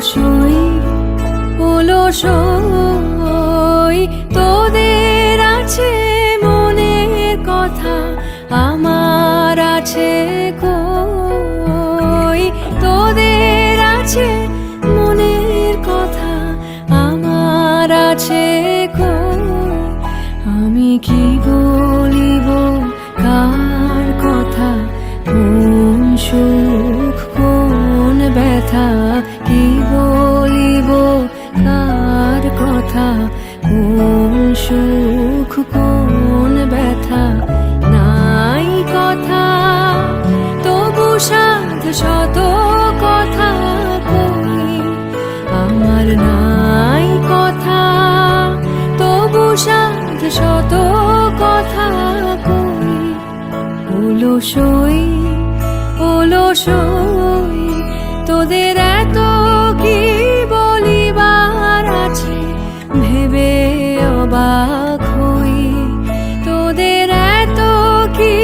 সই হলো সই তোদের আছে মনের কথা, আমার আছে কই? তোদের আছে মনের কথা, আমার আছে কই? আমি কি বলিব কার কথা? কোন সুখ, কোন ব্যথা? কি বলিব? কার কথা? কোন সুখ, কোন ব্যথা? নাই কথা। তবু সাধ শত কথা কই? আমার নাই কথা। তবু সাধ শত কথা কই? হলো সই হলো সই, তোদের অবাক হই। তোদের এত কি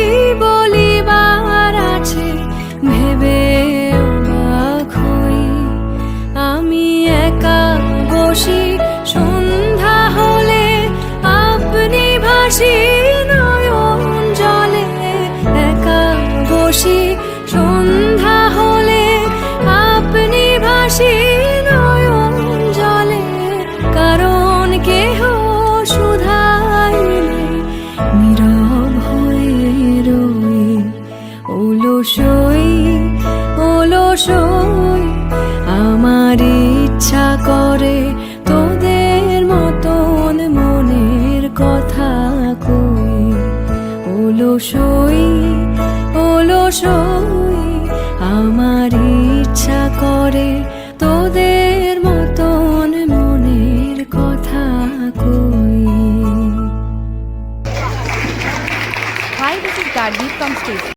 বলিবার আছে? ভেবে অবাক হই। আমি একা বসি, সন্ধ্যা হলে আপনি ভাসি, নয়ন জলে একা বসি। সই ওলো সই। আমার ইচ্ছা করে তোদের মতন মনের কথা কই। ওলো সই ওলো সই। আমার ইচ্ছা করে তোদের মতন মনের কথা কই। Hi, this is Gardeep from Stage.